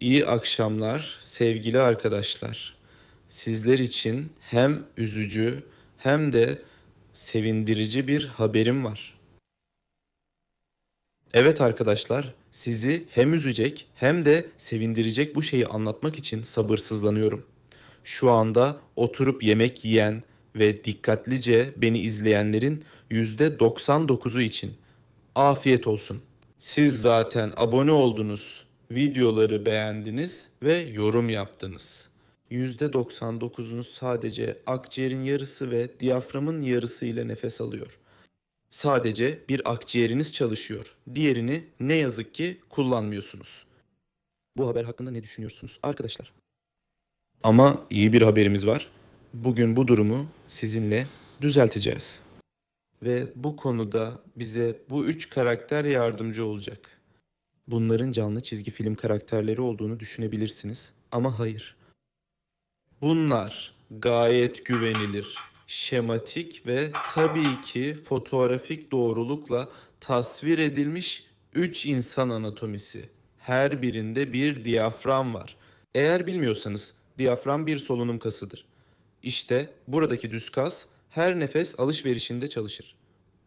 İyi akşamlar sevgili arkadaşlar. Sizler için hem üzücü hem de sevindirici bir haberim var. Evet arkadaşlar, sizi hem üzecek hem de sevindirecek bu şeyi anlatmak için sabırsızlanıyorum. Şu anda oturup yemek yiyen ve dikkatlice beni izleyenlerin %99'u için afiyet olsun. Siz zaten abone oldunuz, videoları beğendiniz ve yorum yaptınız. %99'unuz sadece akciğerin yarısı ve diyaframın yarısı ile nefes alıyor. Sadece bir akciğeriniz çalışıyor. Diğerini ne yazık ki kullanmıyorsunuz. Bu haber hakkında ne düşünüyorsunuz arkadaşlar? Ama iyi bir haberimiz var. Bugün bu durumu sizinle düzelteceğiz. Ve bu konuda bize bu üç karakter yardımcı olacak. Bunların canlı çizgi film karakterleri olduğunu düşünebilirsiniz ama hayır. Bunlar gayet güvenilir, şematik ve tabii ki fotoğrafik doğrulukla tasvir edilmiş 3 insan anatomisi. Her birinde bir diyafram var. Eğer bilmiyorsanız diyafram bir solunum kasıdır. İşte buradaki düz kas her nefes alışverişinde çalışır.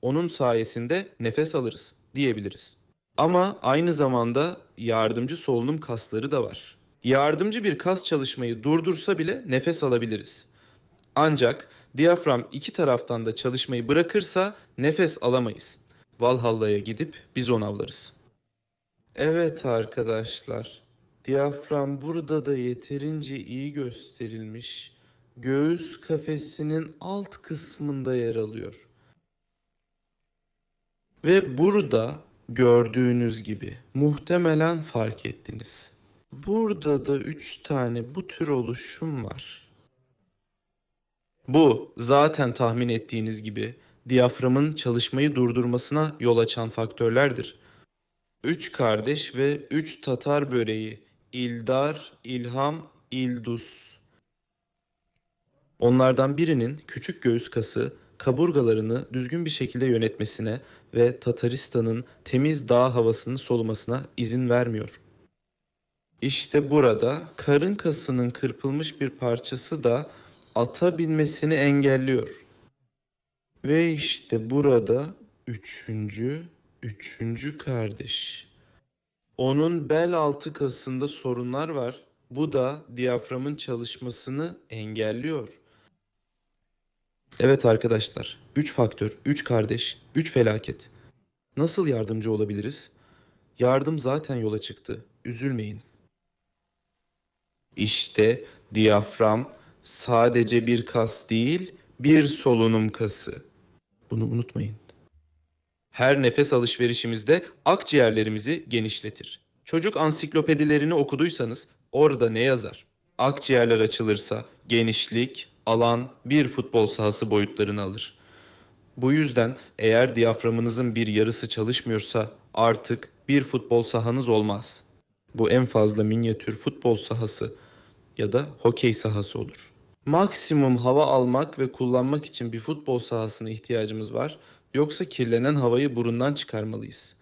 Onun sayesinde nefes alırız diyebiliriz. Ama aynı zamanda yardımcı solunum kasları da var. Yardımcı bir kas çalışmayı durdursa bile nefes alabiliriz. Ancak diyafram iki taraftan da çalışmayı bırakırsa nefes alamayız. Valhalla'ya gidip bizon avlarız. Evet arkadaşlar. Diyafram burada da yeterince iyi gösterilmiş. Göğüs kafesinin alt kısmında yer alıyor. Ve burada gördüğünüz gibi muhtemelen fark ettiniz. Burada da üç tane bu tür oluşum var. Bu zaten tahmin ettiğiniz gibi diyaframın çalışmayı durdurmasına yol açan faktörlerdir. Üç kardeş ve üç Tatar böreği İldar, İlham, İldus. Onlardan birinin küçük göğüs kası kaburgalarını düzgün bir şekilde yönetmesine ve Tataristan'ın temiz dağ havasını solumasına izin vermiyor. İşte burada karın kasının kırpılmış bir parçası da ata binmesini engelliyor. Ve işte burada üçüncü, üçüncü kardeş. Onun bel altı kasında sorunlar var. Bu da diyaframın çalışmasını engelliyor. Evet arkadaşlar, 3 faktör, 3 kardeş, 3 felaket. Nasıl yardımcı olabiliriz? Yardım zaten yola çıktı. Üzülmeyin. İşte diyafram sadece bir kas değil, bir solunum kası. Bunu unutmayın. Her nefes alışverişimizde akciğerlerimizi genişletir. Çocuk ansiklopedilerini okuduysanız orada ne yazar? Akciğerler açılırsa genişlik, alan bir futbol sahası boyutlarını alır. Bu yüzden eğer diyaframınızın bir yarısı çalışmıyorsa artık bir futbol sahanız olmaz. Bu en fazla minyatür futbol sahası ya da hokey sahası olur. Maksimum hava almak ve kullanmak için bir futbol sahasına ihtiyacımız var. Yoksa kirlenen havayı burundan çıkarmalıyız.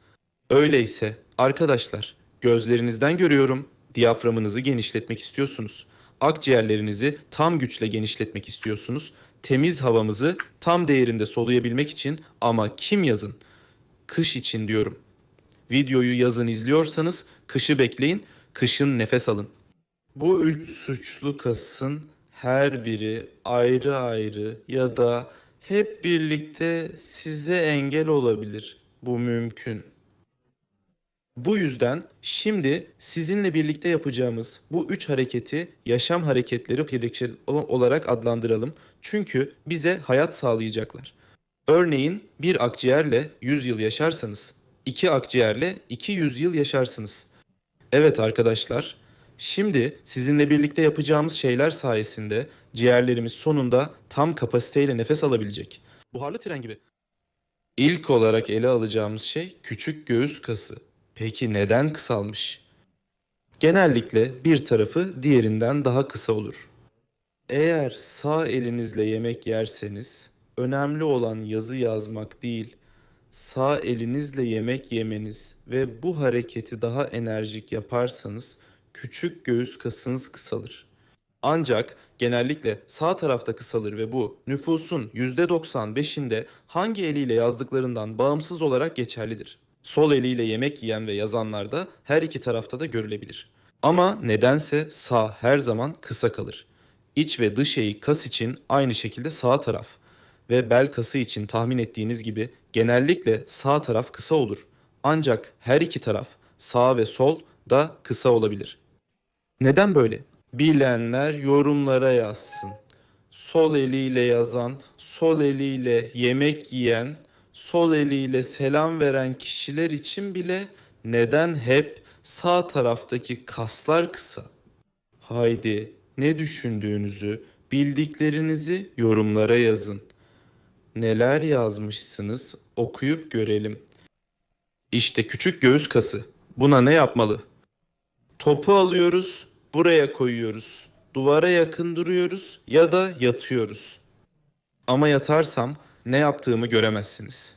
Öyleyse arkadaşlar gözlerinizden görüyorum diyaframınızı genişletmek istiyorsunuz. Akciğerlerinizi tam güçle genişletmek istiyorsunuz. Temiz havamızı tam değerinde soluyabilmek için ama kim yazın? Kış için diyorum. Videoyu yazın izliyorsanız kışı bekleyin, kışın nefes alın. Bu üç suçlu kasın her biri ayrı ayrı ya da hep birlikte size engel olabilir. Bu mümkün. Bu yüzden şimdi sizinle birlikte yapacağımız bu üç hareketi yaşam hareketleri olarak adlandıralım. Çünkü bize hayat sağlayacaklar. Örneğin bir akciğerle 100 yıl yaşarsanız, iki akciğerle 200 yıl yaşarsınız. Evet arkadaşlar, şimdi sizinle birlikte yapacağımız şeyler sayesinde ciğerlerimiz sonunda tam kapasiteyle nefes alabilecek. Buharlı tren gibi. İlk olarak ele alacağımız şey küçük göğüs kası. Peki neden kısalmış? Genellikle bir tarafı diğerinden daha kısa olur. Eğer sağ elinizle yemek yerseniz önemli olan yazı yazmak değil, sağ elinizle yemek yemeniz ve bu hareketi daha enerjik yaparsanız küçük göğüs kasınız kısalır. Ancak genellikle sağ tarafta kısalır ve bu nüfusun %95'inde hangi eliyle yazdıklarından bağımsız olarak geçerlidir. Sol eliyle yemek yiyen ve yazanlarda her iki tarafta da görülebilir. Ama nedense sağ her zaman kısa kalır. İç ve dış eğik kas için aynı şekilde sağ taraf ve bel kası için tahmin ettiğiniz gibi genellikle sağ taraf kısa olur. Ancak her iki taraf sağ ve sol da kısa olabilir. Neden böyle? Bilenler yorumlara yazsın. Sol eliyle yazan, sol eliyle yemek yiyen, sol eliyle selam veren kişiler için bile neden hep sağ taraftaki kaslar kısa? Haydi ne düşündüğünüzü, bildiklerinizi yorumlara yazın. Neler yazmışsınız okuyup görelim. İşte küçük göğüs kası. Buna ne yapmalı? Topu alıyoruz, buraya koyuyoruz. Duvara yakın duruyoruz ya da yatıyoruz. Ama yatarsam ne yaptığımı göremezsiniz.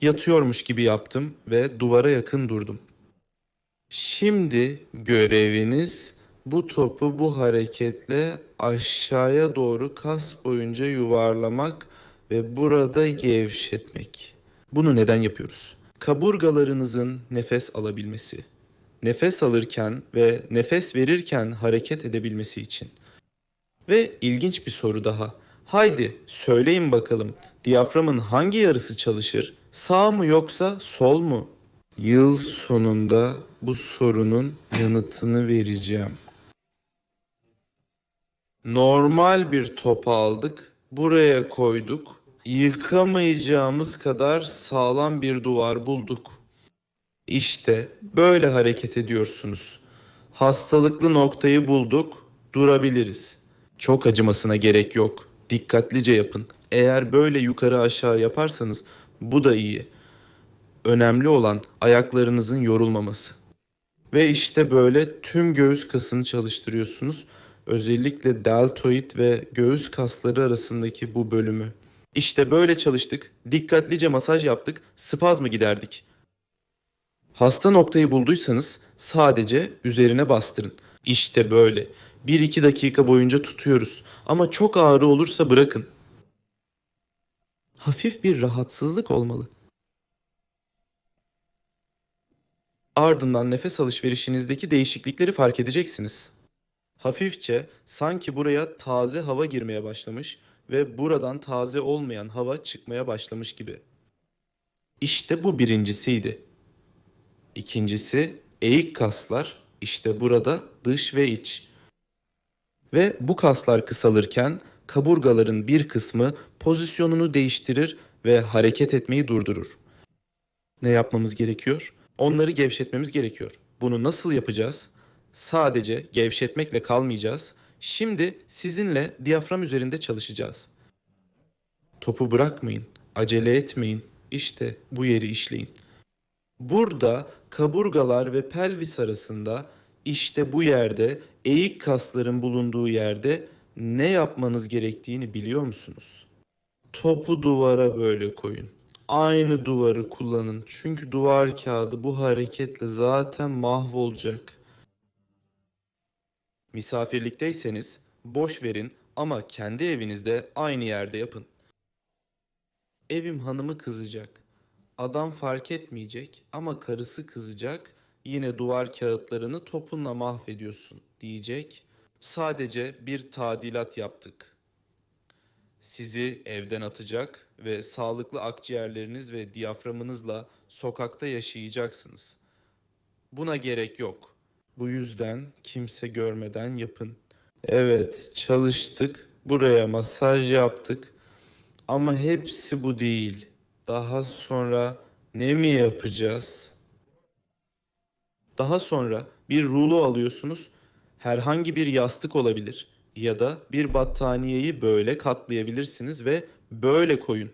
Yatıyormuş gibi yaptım ve duvara yakın durdum. Şimdi göreviniz bu topu bu hareketle aşağıya doğru kas boyunca yuvarlamak ve burada gevşetmek. Bunu neden yapıyoruz? Kaburgalarınızın nefes alabilmesi, nefes alırken ve nefes verirken hareket edebilmesi için. Ve ilginç bir soru daha. Haydi söyleyin bakalım diyaframın hangi yarısı çalışır? Sağ mı yoksa sol mu? Yıl sonunda bu sorunun yanıtını vereceğim. Normal bir top aldık, buraya koyduk. Yıkamayacağımız kadar sağlam bir duvar bulduk. İşte böyle hareket ediyorsunuz. Hastalıklı noktayı bulduk, durabiliriz. Çok acımasına gerek yok. Dikkatlice yapın. Eğer böyle yukarı aşağı yaparsanız bu da iyi. Önemli olan ayaklarınızın yorulmaması. Ve işte böyle tüm göğüs kasını çalıştırıyorsunuz. Özellikle deltoid ve göğüs kasları arasındaki bu bölümü. İşte böyle çalıştık. Dikkatlice masaj yaptık. Spazmı giderdik. Hasta noktayı bulduysanız sadece üzerine bastırın. İşte böyle. 1-2 dakika boyunca tutuyoruz. Ama çok ağrı olursa bırakın. Hafif bir rahatsızlık olmalı. Ardından nefes alışverişinizdeki değişiklikleri fark edeceksiniz. Hafifçe sanki buraya taze hava girmeye başlamış ve buradan taze olmayan hava çıkmaya başlamış gibi. İşte bu birincisiydi. İkincisi eğik kaslar. İşte burada dış ve iç. Ve bu kaslar kısalırken kaburgaların bir kısmı pozisyonunu değiştirir ve hareket etmeyi durdurur. Ne yapmamız gerekiyor? Onları gevşetmemiz gerekiyor. Bunu nasıl yapacağız? Sadece gevşetmekle kalmayacağız. Şimdi sizinle diyafram üzerinde çalışacağız. Topu bırakmayın, acele etmeyin. İşte bu yeri işleyin. Burada kaburgalar ve pelvis arasında işte bu yerde eğik kasların bulunduğu yerde ne yapmanız gerektiğini biliyor musunuz? Topu duvara böyle koyun. Aynı duvarı kullanın. Çünkü duvar kağıdı bu hareketle zaten mahvolacak. Misafirlikteyseniz boş verin ama kendi evinizde aynı yerde yapın. Evim hanımı kızacak. Adam fark etmeyecek ama karısı kızacak. Yine duvar kağıtlarını topunla mahvediyorsun diyecek. Sadece bir tadilat yaptık. Sizi evden atacak ve sağlıklı akciğerleriniz ve diyaframınızla sokakta yaşayacaksınız. Buna gerek yok. Bu yüzden kimse görmeden yapın. Evet, çalıştık. Buraya masaj yaptık. Ama hepsi bu değil. Daha sonra ne mi yapacağız? Daha sonra bir rulo alıyorsunuz. Herhangi bir yastık olabilir ya da bir battaniyeyi böyle katlayabilirsiniz ve böyle koyun.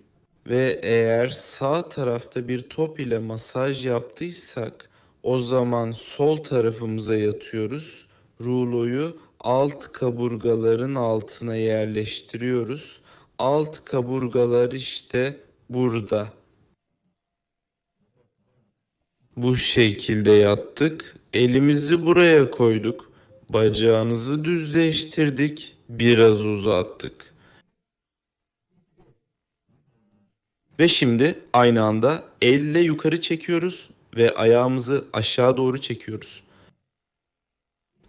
Ve eğer sağ tarafta bir top ile masaj yaptıysak o zaman sol tarafımıza yatıyoruz. Ruloyu alt kaburgaların altına yerleştiriyoruz. Alt kaburgalar işte burada. Bu şekilde yattık. Elimizi buraya koyduk. Bacağınızı düzleştirdik. Biraz uzattık. Ve şimdi aynı anda elle yukarı çekiyoruz ve ayağımızı aşağı doğru çekiyoruz.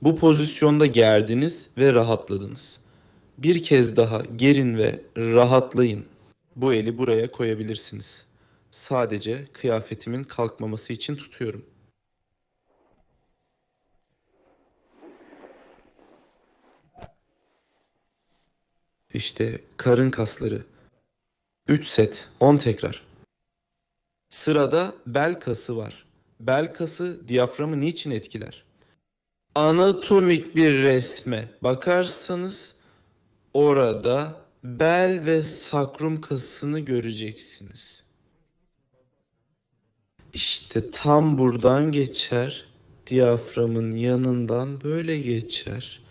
Bu pozisyonda gerdiniz ve rahatladınız. Bir kez daha gerin ve rahatlayın. Bu eli buraya koyabilirsiniz. Sadece kıyafetimin kalkmaması için tutuyorum. İşte karın kasları. 3 set, 10 tekrar. Sırada bel kası var. Bel kası diyaframı niçin etkiler? Anatomik bir resme bakarsanız orada bel ve sakrum kasını göreceksiniz. İşte tam buradan geçer. Diyaframın yanından böyle geçer.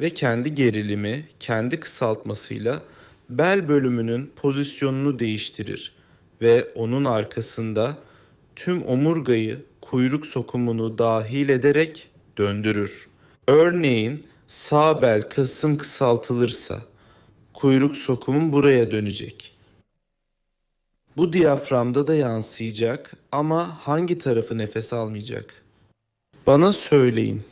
Ve kendi gerilimi, kendi kısaltmasıyla bel bölümünün pozisyonunu değiştirir ve onun arkasında tüm omurgayı kuyruk sokumunu dahil ederek döndürür. Örneğin sağ bel kasım kısaltılırsa kuyruk sokumun buraya dönecek. Bu diyaframda da yansıyacak ama hangi tarafı nefes almayacak? Bana söyleyin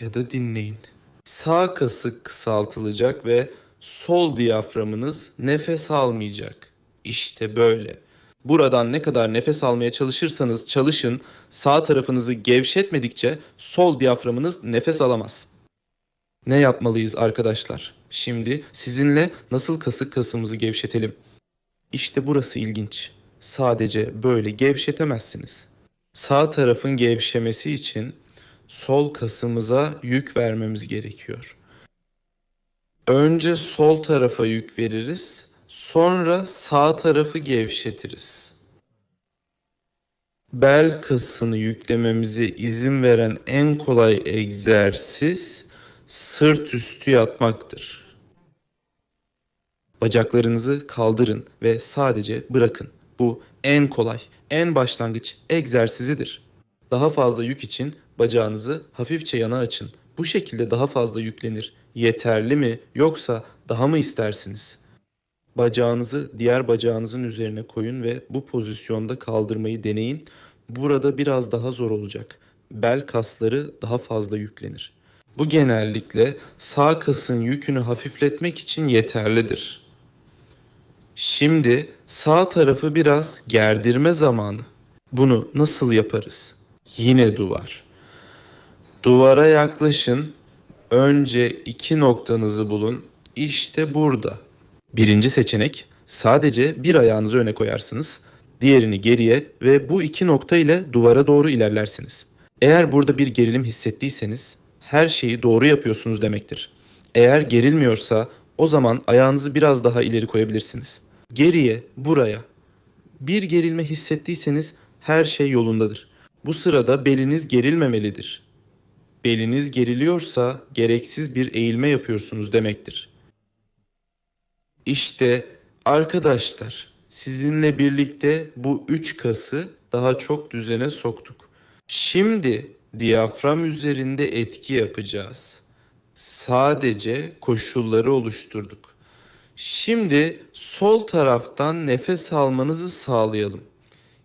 ya da dinleyin. Sağ kası kısaltılacak ve sol diyaframınız nefes almayacak. İşte böyle. Buradan ne kadar nefes almaya çalışırsanız çalışın, sağ tarafınızı gevşetmedikçe sol diyaframınız nefes alamaz. Ne yapmalıyız arkadaşlar? Şimdi sizinle nasıl kasık kasımızı gevşetelim? İşte burası ilginç. Sadece böyle gevşetemezsiniz. Sağ tarafın gevşemesi için sol kasımıza yük vermemiz gerekiyor. Önce sol tarafa yük veririz, sonra sağ tarafı gevşetiriz. Bel kasını yüklememize izin veren en kolay egzersiz sırt üstü yatmaktır. Bacaklarınızı kaldırın ve sadece bırakın. Bu en kolay, en başlangıç egzersizidir. Daha fazla yük için bacağınızı hafifçe yana açın. Bu şekilde daha fazla yüklenir. Yeterli mi yoksa daha mı istersiniz? Bacağınızı diğer bacağınızın üzerine koyun ve bu pozisyonda kaldırmayı deneyin. Burada biraz daha zor olacak. Bel kasları daha fazla yüklenir. Bu genellikle sağ kasın yükünü hafifletmek için yeterlidir. Şimdi sağ tarafı biraz gerdirme zamanı. Bunu nasıl yaparız? Yine duvar. Duvara yaklaşın. Önce iki noktanızı bulun. İşte burada. Birinci seçenek sadece bir ayağınızı öne koyarsınız. Diğerini geriye ve bu iki nokta ile duvara doğru ilerlersiniz. Eğer burada bir gerilim hissettiyseniz her şeyi doğru yapıyorsunuz demektir. Eğer gerilmiyorsa o zaman ayağınızı biraz daha ileri koyabilirsiniz. Geriye, buraya. Bir gerilme hissettiyseniz her şey yolundadır. Bu sırada beliniz gerilmemelidir. Beliniz geriliyorsa gereksiz bir eğilme yapıyorsunuz demektir. İşte arkadaşlar sizinle birlikte bu üç kası daha çok düzene soktuk. Şimdi diyafram üzerinde etki yapacağız. Sadece koşulları oluşturduk. Şimdi sol taraftan nefes almanızı sağlayalım.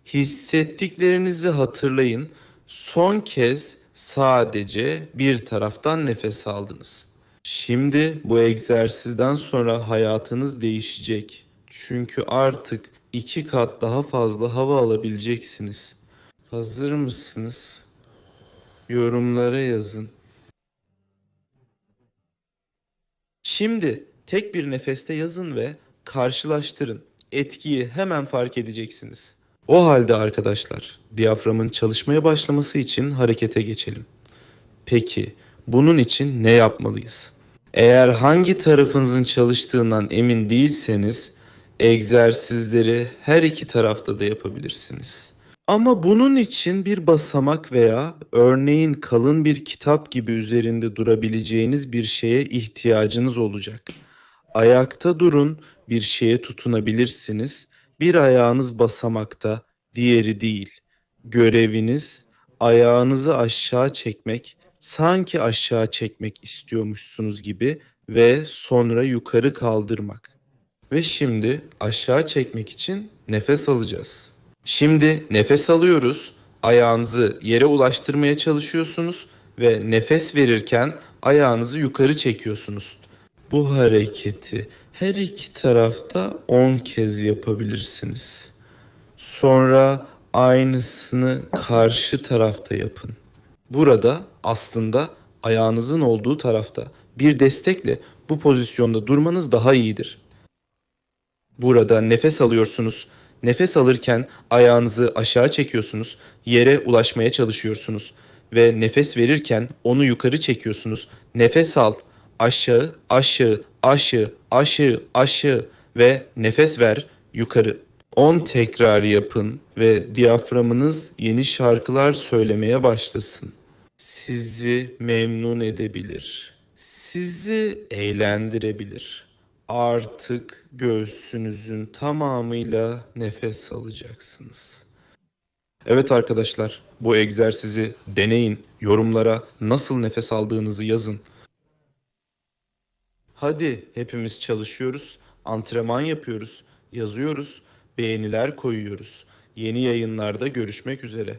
Hissettiklerinizi hatırlayın. Son kez sadece bir taraftan nefes aldınız. Şimdi bu egzersizden sonra hayatınız değişecek. Çünkü artık iki kat daha fazla hava alabileceksiniz. Hazır mısınız? Yorumlara yazın. Şimdi tek bir nefeste yazın ve karşılaştırın. Etkiyi hemen fark edeceksiniz. O halde arkadaşlar, diyaframın çalışmaya başlaması için harekete geçelim. Peki, bunun için ne yapmalıyız? Eğer hangi tarafınızın çalıştığından emin değilseniz, egzersizleri her iki tarafta da yapabilirsiniz. Ama bunun için bir basamak veya örneğin kalın bir kitap gibi üzerinde durabileceğiniz bir şeye ihtiyacınız olacak. Ayakta durun, bir şeye tutunabilirsiniz. Bir ayağınız basamakta, diğeri değil. Göreviniz ayağınızı aşağı çekmek, sanki aşağı çekmek istiyormuşsunuz gibi ve sonra yukarı kaldırmak. Ve şimdi aşağı çekmek için nefes alacağız. Şimdi nefes alıyoruz. Ayağınızı yere ulaştırmaya çalışıyorsunuz ve nefes verirken ayağınızı yukarı çekiyorsunuz. Bu hareketi her iki tarafta 10 kez yapabilirsiniz. Sonra aynısını karşı tarafta yapın. Burada aslında ayağınızın olduğu tarafta bir destekle bu pozisyonda durmanız daha iyidir. Burada nefes alıyorsunuz. Nefes alırken ayağınızı aşağı çekiyorsunuz. Yere ulaşmaya çalışıyorsunuz. Ve nefes verirken onu yukarı çekiyorsunuz. Nefes al. Aşağı, aşağı, aşağı, aşağı, aşağı ve nefes ver yukarı. 10 tekrar yapın ve diyaframınız yeni şarkılar söylemeye başlasın. Sizi memnun edebilir. Sizi eğlendirebilir. Artık göğsünüzün tamamıyla nefes alacaksınız. Evet arkadaşlar, bu egzersizi deneyin. Yorumlara nasıl nefes aldığınızı yazın. Hadi hepimiz çalışıyoruz, antrenman yapıyoruz, yazıyoruz, beğeniler koyuyoruz. Yeni yayınlarda görüşmek üzere.